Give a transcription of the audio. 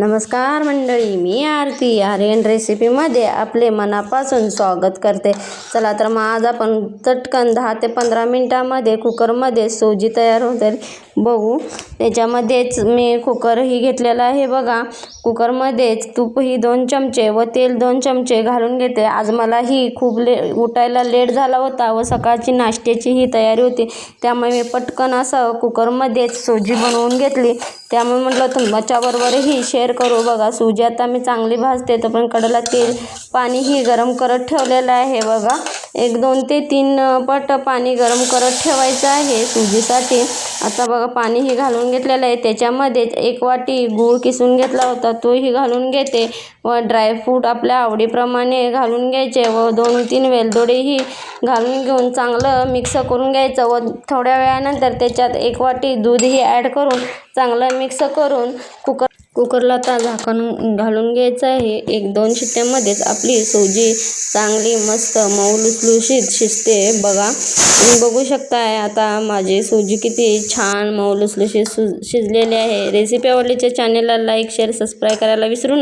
नमस्कार मंडळी मी आरती. आर्यन रेसिपीमध्ये आपले मनापासून स्वागत करते. चला तर मग आज आपण चटकन दहा ते पंधरा मिनटामध्ये कुकरमध्ये सोजी तयार होते. बघू. त्याच्यामध्येच मी कुकरही घेतलेला आहे बघा. कुकरमध्येच तूपही दोन चमचे व तेल दोन चमचे घालून घेते. आज मलाही खूप ले उठायला लेट झाला होता व सकाळची नाश्त्याचीही तयारी होती. त्यामुळे मी पटकन असं कुकरमध्येच सोजी बनवून घेतली. त्यामुळे म्हटलं तुमच्याबरोबरही शेअर करू बघा सुजी. आता मी चांगली भाजते तर पण कडेला तेल पाणीही गरम करत ठेवलेलं आहे बघा. एक दोन ते तीन पट पाणी गरम करत ठेवायचं आहे सुजीसाठी. आता बघा पाणीही घालून घेतलेलं आहे. त्याच्यामध्ये एक वाटी गूळ किसून घेतला होता. तोही घालून घेते. व ड्रायफ्रूट आपल्या आवडीप्रमाणे घालून घ्यायचे. व दोन तीन वेलदोडेही घालून घेऊन चांगलं मिक्स करून घ्यायचं. व थोड्या वेळानंतर त्याच्यात एक वाटी दूधही ॲड करून चांगलं मिक्स करून कुकर कुकरला आता झाकण घालून घ्यायचं आहे. एक दोन शिट्ट्यामध्येच आपली सोजी चांगली मस्त मऊ लुसलुशीत शिजते. बघा तुम्ही बघू शकताय आता माझी सोजी किती छान मऊ लुसलुशीत शिजलेली आहे. रेसिपी आवडलीच्या चॅनेलला लाईक शेअर सबस्क्राईब करायला विसरू नका.